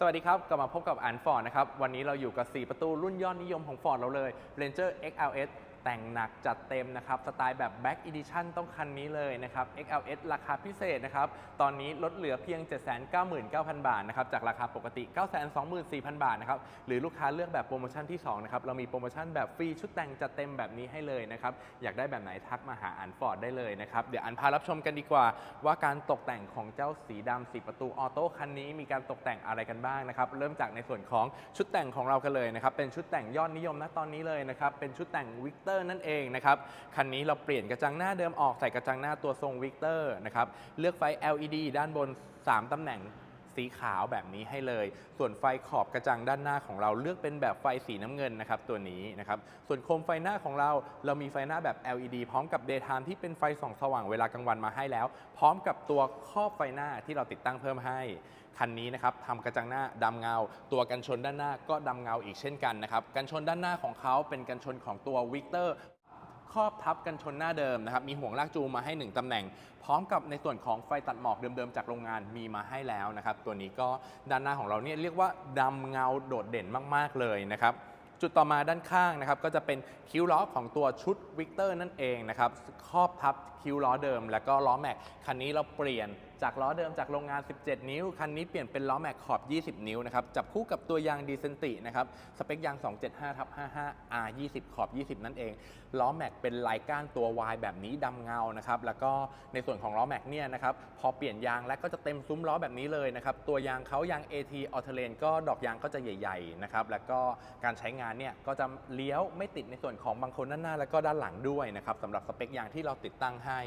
สวัสดีครับ กลับมาพบกับอันฟอร์ดนะครับ วันนี้เราอยู่กับ 4 ประตูรุ่นยอดนิยมของฟอร์ดเราเลย Ranger XLS แต่งหนักจัดเต็มนะครับ สไตล์แบบ Back Edition ต้องคันนี้เลยนะครับ XLS ราคาพิเศษนะครับ ตอนนี้ลดเหลือเพียง 799,000 บาทนะครับ จากราคาปกติ 924,000 บาทนะครับ หรือลูกค้าเลือกแบบโปรโมชั่นที่ 2 นะครับ เรามีโปรโมชั่นแบบฟรีชุดแต่งจัดเต็มแบบนี้ให้เลยนะครับ อยากได้แบบไหนทักมาหาอันฟอร์ดได้เลยนะครับ เดี๋ยวอันพารับชมกันดีกว่า ว่าการตกแต่งของเจ้าสีดำสีประตูออโต้คันนี้มีการตกแต่งอะไรกันบ้างนะครับ เริ่มจากในส่วนของชุดแต่งของเรากันเลยนะครับ เป็นชุดแต่งยอดนิยมนะตอนนี้เลยนะครับ เป็นชุดแต่งวิกเตอร์นั่นเองนะครับคันนี้เราเปลี่ยนกระจังหน้าเดิมออกใส่กระจังหน้าตัวทรงวิกเตอร์นะครับเลือกไฟ LED ด้านบน 3ตำแหน่ง สีขาวแบบนี้ให้เลย ส่วนไฟขอบกระจังด้านหน้าของเราเลือกเป็นแบบไฟสีน้ำเงินนะครับตัวนี้นะครับส่วนโคมไฟหน้าของเราเรามีไฟหน้าแบบ LED พร้อมกับ Daytime ที่เป็นไฟส่องสว่างเวลากลางวันมาให้แล้ว พร้อมกับตัวครอบไฟหน้าที่เราติดตั้งเพิ่มให้คันนี้นะครับทำกระจังหน้าดำเงา ตัวกันชนด้านหน้าก็ดำเงาอีกเช่นกันนะครับกันชนด้านหน้าของเขาเป็นกันชนของตัววิกเตอร์ ครอบทับกันชนหน้าเดิมนะครับ มีห่วงลากจูงมาให้ 1ตำแหน่ง พร้อมกับในส่วนของไฟตัดหมอกเดิมๆ จากโรงงานมีมาให้แล้วนะครับ ตัวนี้ก็ด้านหน้าของเราเนี่ยเรียกว่าดำเงาโดดเด่นมากๆเลยนะครับจุดต่อมาด้านข้างนะครับก็จะเป็นคิ้วล้อของตัวชุดวิกเตอร์นั่นเองนะครับครอบทับคิ้วล้อเดิม แล้วก็ล้อแม็กคันนี้เราเปลี่ยนจากล้อเดิมจากโรงงาน 17 นิ้ว คันนี้เปลี่ยนเป็นล้อแม็กขอบ 20 นิ้วนะครับ จับคู่กับตัวยางดีเซนตินะครับ สเปคยาง 275ทับ55 R 20 ขอบ 20 นั่นเอง ล้อแม็กเป็นลายก้านตัว Y แบบนี้ดำเงานะครับ แล้วก็ในส่วนของล้อแม็กเนี่ยนะครับ พอเปลี่ยนยางแล้วก็จะเต็มซุ้มล้อแบบนี้เลยนะครับ ตัวยางเขายาง AT a u t o l a n ก็ดอกยางก็จะใหญ่ๆนะครับ แล้วก็การใช้งานเนี่ยก็จะเลี้ยวไม่ติดในส่วนของบางคนด้านหน้า แล้วก็ด้านหลังด้วยนะครับสำหรับสเปคยางที่เราติดตั้งให้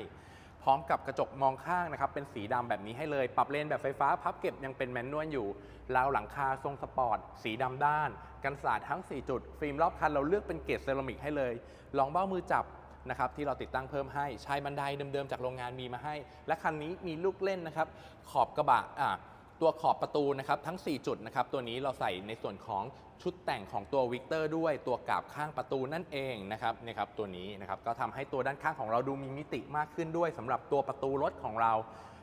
ร้อมกับกระจกมองข้างนะครับเป็นสีดำแบบนี้ให้เลย ปรับเลนแบบไฟฟ้าพับเก็บยังเป็นแมนนวลอยู่ราวหลังคาทรงสปอร์ตสีดำด้าน กันสาดทั้ง 4 จุด ฟิล์มรอบคันเราเลือกเป็นเกรดเซรามิกให้เลยลองเบ้ามือจับนะครับที่เราติดตั้งเพิ่มให้ชายบันไดเดิมๆจากโรงงานมีมาให้ และคันนี้มีลูกเล่นนะครับขอบกระบะอะ ตัวขอบประตูนะครับทั้ง 4 จุดนะครับตัวนี้เราใส่ในส่วนของชุดแต่งของตัววิกเตอร์ด้วยตัวกาบข้างประตูนั่นเองนะครับนี่ครับตัวนี้นะครับก็ทำให้ตัวด้านข้างของเราดูมีมิติมากขึ้นด้วยสำหรับตัวประตูรถของเรา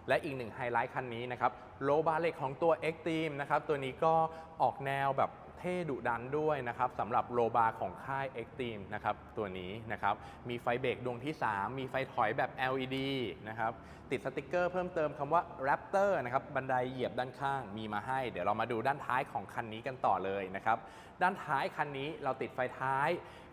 และอีกหนึ่งไฮไลท์คันนี้นะครับโลบาเล็กของตัว X Team นะครับตัวนี้ก็ออกแนวแบบ เท่ดุดันด้วยนะครับสำหรับโลบาของค่าย X Team นะครับตัวนี้นะครับมีไฟเบรกดวงที่ 3 มีไฟถอยแบบ LED นะครับติดสติกเกอร์เพิ่มเติมคำว่า Raptor นะครับบันไดเหยียบด้านข้างมีมาให้ เดี๋ยวเรามาดูด้านท้ายของคันนี้กันต่อเลยนะครับด้านท้ายคันนี้เราติดไฟท้าย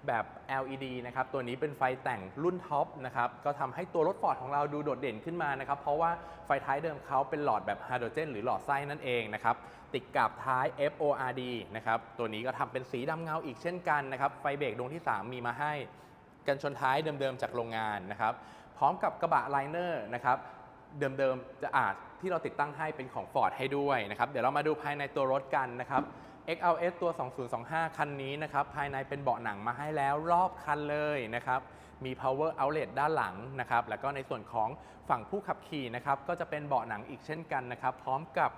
แบบ LED นะครับ ตัวนี้เป็นไฟแต่งรุ่นท็อปนะครับ ก็ทำให้ตัวรถฟอร์ดของเราดูโดดเด่นขึ้นมานะครับ เพราะว่าไฟท้ายเดิมเขาเป็นหลอดแบบไฮโดรเจนหรือหลอดไส้นั่นเองนะครับ ติดกับท้าย FORD นะครับ ตัวนี้ก็ทำเป็นสีดำเงาอีกเช่นกันนะครับ ไฟเบรกดวงที่ 3 มีมาให้ กันชนท้ายเดิมๆจากโรงงานนะครับ พร้อมกับกระบะไลเนอร์นะครับเดิมๆจะอาจที่เราติดตั้งให้เป็นของ Ford ให้ด้วยนะครับ เดี๋ยวเรามาดูภายในตัวรถกันนะครับ XLS ตัว 2025 คันนี้นะครับ ภายในเป็นเบาะหนังมาให้แล้วรอบคันเลยนะครับ มี power outlet ด้านหลังนะครับ แล้วก็ในส่วนของฝั่งผู้ขับขี่นะครับ ก็จะเป็นเบาะหนังอีกเช่นกันนะครับ พร้อมกับ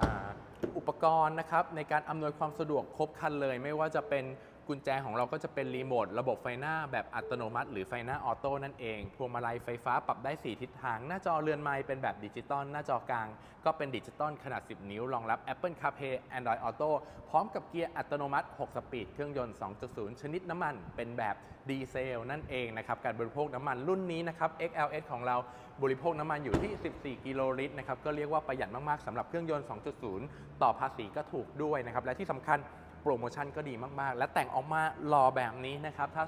อ,อุปกรณ์นะครับในการอำนวยความสะดวกครบคันเลย ไม่ว่าจะเป็น กุญแจของเราก็จะเป็นรีโมทระบบไฟหน้าแบบอัตโนมัติ หรือไฟหน้าออโต้นั่นเองพวงมาลัยไฟฟ้าปรับได้ 4 ทิศทาง หน้าจอเรือนไม้เป็นแบบดิจิตอลหน้าจอกลาง ก็เป็นดิจิตอลขนาด 10 นิ้วรองรับ Apple CarPlay Android Auto พร้อมกับเกียร์อัตโนมัติ 6 สปีด เครื่องยนต์ 2.0 ชนิดน้ำมัน เป็นแบบดีเซลนั่นเองนะครับการบริโภคน้ำมันรุ่นนี้นะครับ XLS ของเราบริโภคน้ำมันอยู่ที่ 14 กิโลลิตรนะครับก็เรียกว่าประหยัดมากๆสำหรับเครื่องยนต์ 2.0 ต่อภาษีก็ถูกด้วยนะครับและที่สำคัญ โปรโมชั่นก็ดีมากๆ และแต่งออกมาหล่อแบบนี้นะครับถ้า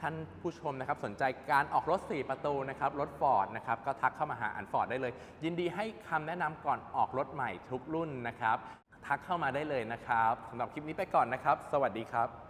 ท่านผู้ชมนะครับสนใจการออกรถ 4 ประตูนะครับรถฟอร์ดนะครับก็ทักเข้ามาหาอันฟอร์ดได้เลย ยินดีให้คำแนะนำก่อนออกรถใหม่ทุกรุ่นนะครับ ทักเข้ามาได้เลยนะครับสำหรับคลิปนี้ไปก่อนนะครับ สวัสดีครับ